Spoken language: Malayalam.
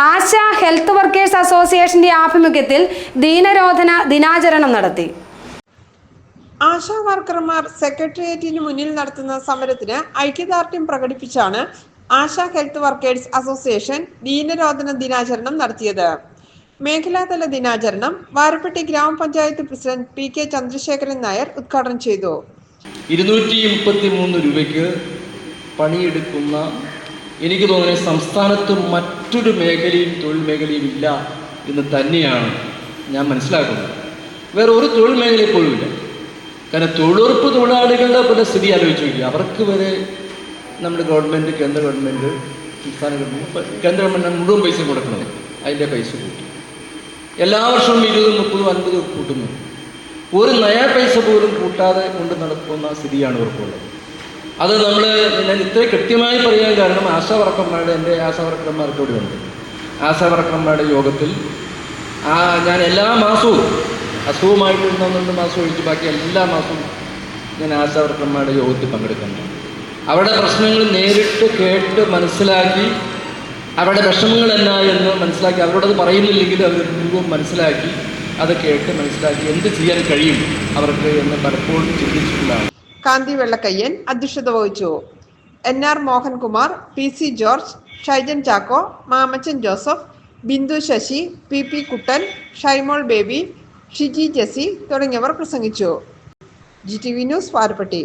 ആശ ഹെൽത്ത് വർക്കേഴ്സ് അസോസിയേഷന്റെ ആഭിമുഖ്യത്തിൽ ദീനരോധന ദിനാചരണം നടത്തി. ആശാ വർക്കർമാർ സെക്രട്ടേറിയറ്റിന് മുന്നിൽ നടത്തുന്ന സമരത്തിന് ഐക്യദാർഢ്യം പ്രകടിപ്പിച്ചാണ് ആശാ ഹെൽത്ത് വർക്കേഴ്സ് അസോസിയേഷൻ ദീനരോധന ദിനാചരണം നടത്തിയത്. മേഖലാതല ദിനാചരണം വാരപ്പെട്ടി ഗ്രാമപഞ്ചായത്ത് president P K Chandrasekharan Nair ഉദ്ഘാടനം ചെയ്തു. ഇരുന്നൂറ്റി മുപ്പത്തി മൂന്ന് രൂപയ്ക്ക് പണിയെടുക്കുന്ന എനിക്ക് തോന്നുന്നത് സംസ്ഥാനത്ത് മറ്റൊരു മേഖലയും തൊഴിൽ മേഖലയും ഇല്ല എന്ന് തന്നെയാണ് ഞാൻ മനസ്സിലാക്കുന്നത്. വേറെ ഒരു തൊഴിൽ മേഖലയിൽ പോലും ഇല്ല. കാരണം തൊഴിലുറപ്പ് തൊഴിലാളികളുടെ പോലെ സ്ഥിതി ആലോചിച്ച് നോക്കി അവർക്ക് വരെ നമ്മുടെ ഗവൺമെന്റ് കേന്ദ്ര ഗവൺമെന്റ് സംസ്ഥാന ഗവൺമെന്റ് കേന്ദ്ര ഗവൺമെന്റ് മുഴുവൻ പൈസ കൊടുക്കുന്നത്. അതിന്റെ പൈസ കൂട്ടി. എല്ലാ വർഷവും ഇരുപതും മുപ്പതും അൻപതും കൂട്ടുന്നു. ഒരു നയ പൈസ പോലും കൂട്ടാതെ കൊണ്ട് നടക്കുന്ന സ്ഥിതിയാണ് ഇവർക്കുള്ളത് അത് നമ്മൾ ഞാൻ ഇത്ര കൃത്യമായി പറയാൻ കാരണം ആശാവർക്കന്മാരുടെ എന്റെ ആശാവർക്കന്മാർക്ക് ഇവിടെ ഉണ്ട്. ആശാവർക്കന്മാരുടെ യോഗത്തിൽ ആ ഞാൻ എല്ലാ മാസവും അസുഖമായിട്ട് രണ്ട് മാസം ഒഴിച്ച് ബാക്കി എല്ലാ മാസവും ഞാൻ ആശാവർക്കന്മാരുടെ യോഗത്തിൽ പങ്കെടുക്കുന്നു അവരുടെ പ്രശ്നങ്ങൾ നേരിട്ട് കേട്ട് മനസ്സിലാക്കി അവരുടെ വിഷമങ്ങൾ എന്നാ എന്ന് മനസ്സിലാക്കി അവരോടത് പറയുന്നില്ലെങ്കിൽ അവർ മുഴുവൻ മനസ്സിലാക്കി അത് കേട്ട് മനസ്സിലാക്കി എന്ത് ചെയ്യാൻ കഴിയും അവർക്ക് എന്ന് പലപ്പോഴും ചിന്തിച്ചിട്ടുള്ളതാണ് കാന്തി വെള്ളക്കയ്യൻ അധ്യക്ഷത വഹിച്ചു. N R Mohankumar P C George Shaijan Chacko Mamachan Joseph Bindu Sasi P P Kuttan Shaimol Baby Shiji Jessy തുടങ്ങിയവർ പ്രസംഗിച്ചു. G T V news Parappatti.